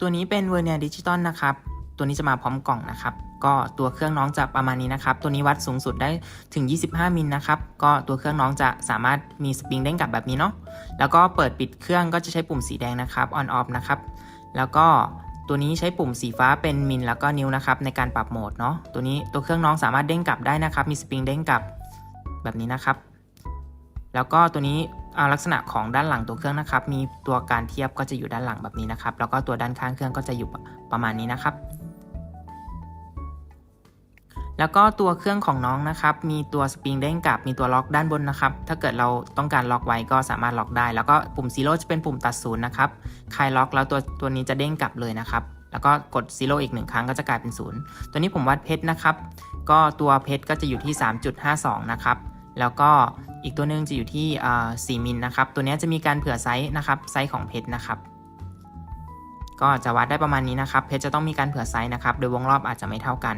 ตัวนี้เป็นเวอร์เนียดิจิตอลนะครับ ตัวนี้จะมาพร้อมกล่องนะครับ ก็ตัวเครื่องน้องจะประมาณนี้นะครับ ตัวนี้วัดสูงสุดได้ถึง 25 มิลนะครับ ก็ตัวเครื่องน้องจะสามารถมีสปริงเด้งกลับแบบนี้เนาะ แล้วก็เปิดปิดเครื่องก็จะใช้ปุ่มสีแดงนะครับ on off นะครับ แล้วก็ตัวนี้ใช้ปุ่มสีฟ้าเป็นมิลแล้วก็นิ้วนะครับในการปรับโหมดเนาะ ตัวนี้ตัวเครื่องน้องสามารถเด้งกลับได้นะครับ มีสปริงเด้งกลับแบบนี้นะครับ แล้วก็ตัวนี้ ลักษณะของด้านหลังตัวเครื่องนะครับ มีตัวการเทียบก็จะอยู่ด้านหลังแบบนี้นะครับ แล้วก็ตัวด้านข้างเครื่องก็จะอยู่ประมาณนี้นะครับ แล้วก็ตัวเครื่องของน้องนะครับ มีตัวสปริงเด้งกลับมีตัวล็อกด้านบนนะครับ ถ้าเกิดเราต้องการล็อกไว้ก็สามารถล็อกได้ แล้วก็ปุ่มซีโร่จะเป็นปุ่มตัดศูนย์นะครับ คลายล็อกแล้วตัวตัวนี้จะเด้งกลับเลยนะครับ แล้วก็กดซีโร่อีกหนึ่งครั้งก็จะกลายเป็นศูนย์ตัวนี้ผมวัดเพชรนะครับ ก็ตัวเพชรก็จะอยู่ที่ 3.52 นะครับ แล้วก็อีกตัวหนึงจะอยู่ที่ 4 มิลนะครับ ตัวนี้จะมีการเผื่อไซส์นะครับ ไซส์ของเพชรนะครับ ก็จะวัดได้ประมาณนี้นะครับ เพชรจะต้องมีการเผื่อไซส์นะครับ โดยวงรอบอาจจะไม่เท่ากัน